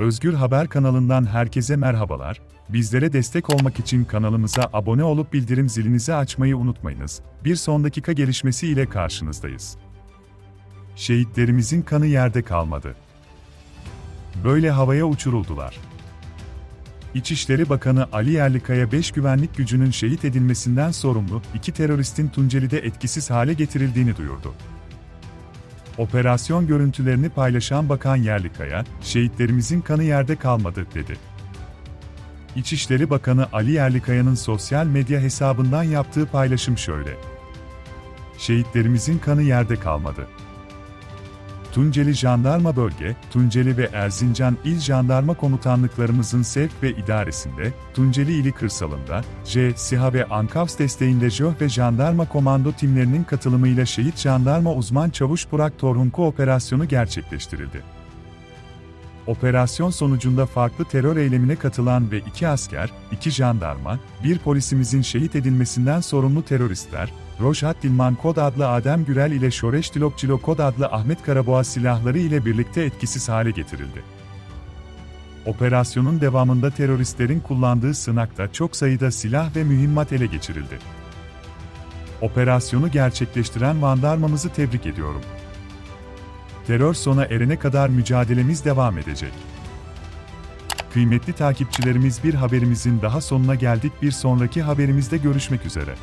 Özgür Haber kanalından herkese merhabalar. Bizlere destek olmak için kanalımıza abone olup bildirim zilinizi açmayı unutmayınız. Bir son dakika gelişmesi ile karşınızdayız. Şehitlerimizin kanı yerde kalmadı. Böyle havaya uçuruldular. İçişleri Bakanı Ali Yerlikaya 5 güvenlik gücünün şehit edilmesinden sorumlu iki teröristin Tunceli'de etkisiz hale getirildiğini duyurdu. Operasyon görüntülerini paylaşan Bakan Yerlikaya, şehitlerimizin kanı yerde kalmadı, dedi. İçişleri Bakanı Ali Yerlikaya'nın sosyal medya hesabından yaptığı paylaşım şöyle. Şehitlerimizin kanı yerde kalmadı. Tunceli Jandarma Bölge, Tunceli ve Erzincan İl Jandarma Komutanlıklarımızın sevk ve idaresinde, Tunceli ili kırsalında, J, SİHA ve ANKAVS desteğinde JÖH ve Jandarma Komando timlerinin katılımıyla Şehit Jandarma Uzman Çavuş Burak Torhunko operasyonu gerçekleştirildi. Operasyon sonucunda farklı terör eylemine katılan ve iki asker, iki jandarma, bir polisimizin şehit edilmesinden sorumlu teröristler, Rojhat Dilman Kod adlı Adem Gürel ile Şoreş Dilokçilo Kod adlı Ahmet Karaboğaz silahları ile birlikte etkisiz hale getirildi. Operasyonun devamında teröristlerin kullandığı sınakta çok sayıda silah ve mühimmat ele geçirildi. Operasyonu gerçekleştiren jandarmamızı tebrik ediyorum. Terör sona erene kadar mücadelemiz devam edecek. Kıymetli takipçilerimiz bir haberimizin daha sonuna geldik. Bir sonraki haberimizde görüşmek üzere.